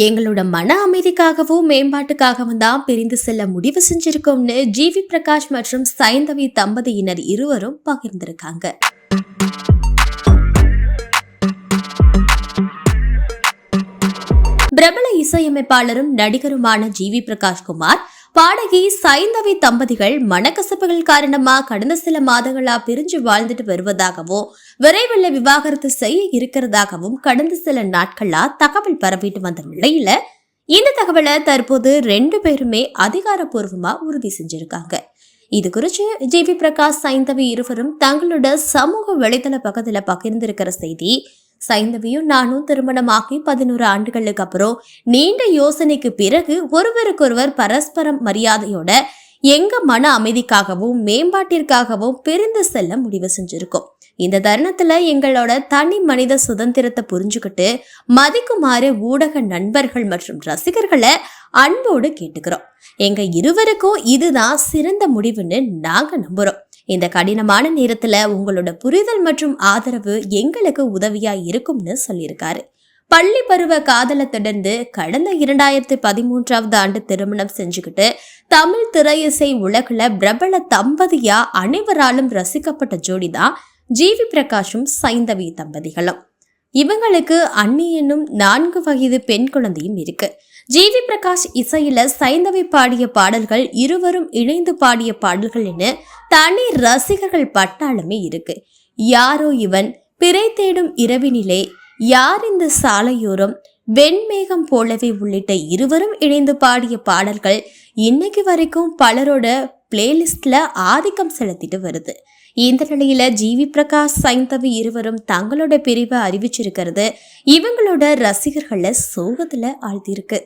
எங்களோட மன அமைதிக்காகவும் மேம்பாட்டுக்காகவும் தான் பிரிந்து செல்ல முடிவு செஞ்சிருக்கோம்னு ஜிவி பிரகாஷ் மற்றும் சைந்தவி தம்பதியினர் இருவரும் பகிர்ந்திருக்காங்க. பிரபல இசையமைப்பாளரும் நடிகருமான ஜிவி பிரகாஷ் குமார் பாடகி சைந்தவி தம்பதிகள் மனக்கசப்புகள் காரணமா கடந்த சில மாதங்களா பிரிஞ்சு வாழ்ந்துட்டு வருவதாகவும் விரைவில் விவாகரத்து செய்ய இருக்கிறதாகவும் கடந்த சில நாட்களா தகவல் பரவிட்டு வந்த நிலையில இந்த தகவலை தற்போது ரெண்டு பேருமே அதிகாரப்பூர்வமா உறுதி செஞ்சிருக்காங்க. இது குறித்து ஜிவி பிரகாஷ் சைந்தவி இருவரும் தங்களோட சமூக வலைதள பக்கத்துல பகிர்ந்திருக்கிற செய்தி சைந்தவியும் நானும் திருமணமாகி பதினோரு ஆண்டுகளுக்கு அப்புறம் நீண்ட யோசனைக்கு பிறகு ஒருவருக்கொருவர் பரஸ்பரம் மரியாதையோட எங்க மன அமைதிக்காகவும் மேம்பாட்டிற்காகவும் பிரிந்து செல்ல முடிவு செஞ்சிருக்கோம். இந்த தருணத்துல எங்களோட தனி மனித சுதந்திரத்தை புரிஞ்சுக்கிட்டு மதிக்குமாறு ஊடக நண்பர்கள் மற்றும் ரசிகர்களை அன்போடு கேட்டுக்கிறோம். எங்க இருவருக்கும் இதுதான் சிறந்த முடிவுன்னு நாங்க நம்புறோம். இந்த கடினமான நேரத்துல உங்களோட புரிதல் மற்றும் ஆதரவு எங்களுக்கு உதவியா இருக்கும்னு சொல்லியிருக்காரு. பள்ளி பருவ காதலை தொடர்ந்து கடந்த இரண்டாயிரத்தி பதிமூன்றாவது ஆண்டு திருமணம் செஞ்சுக்கிட்டு தமிழ் திரையிசை உலகில் பிரபல தம்பதியா அனைவராலும் ரசிக்கப்பட்ட ஜோடி தான் ஜிவி பிரகாஷும் சைந்தவி தம்பதிகளும். இவங்களுக்கு அண்ணி என்னும் நான்கு வயது பெண் குழந்தையும் இருக்கு. ஜிவி பிரகாஷ் இசையில சைந்தவி பாடிய பாடல்கள் இருவரும் இணைந்து பாடிய பாடல்கள் என தனி ரசிகர்கள் பட்டாளமே இருக்கு. யாரோ இவன் பிறை தேடும் இரவினிலே யார் இந்த சாலையோரம் வெண்மேகம் போலவே உள்ளிட்ட இருவரும் இணைந்து பாடிய பாடல்கள் இன்னைக்கு வரைக்கும் பலரோட பிளேலிஸ்ட்ல ஆதிக்கம் செலுத்திட்டு வருது. இந்த நிலையில ஜிவி பிரகாஷ் சைந்தவி இருவரும் தங்களோட பிரிவை அறிவிச்சிருக்கிறது. இவங்களோட ரசிகர்களை சோகத்துல ஆழ்த்தியிருக்கு.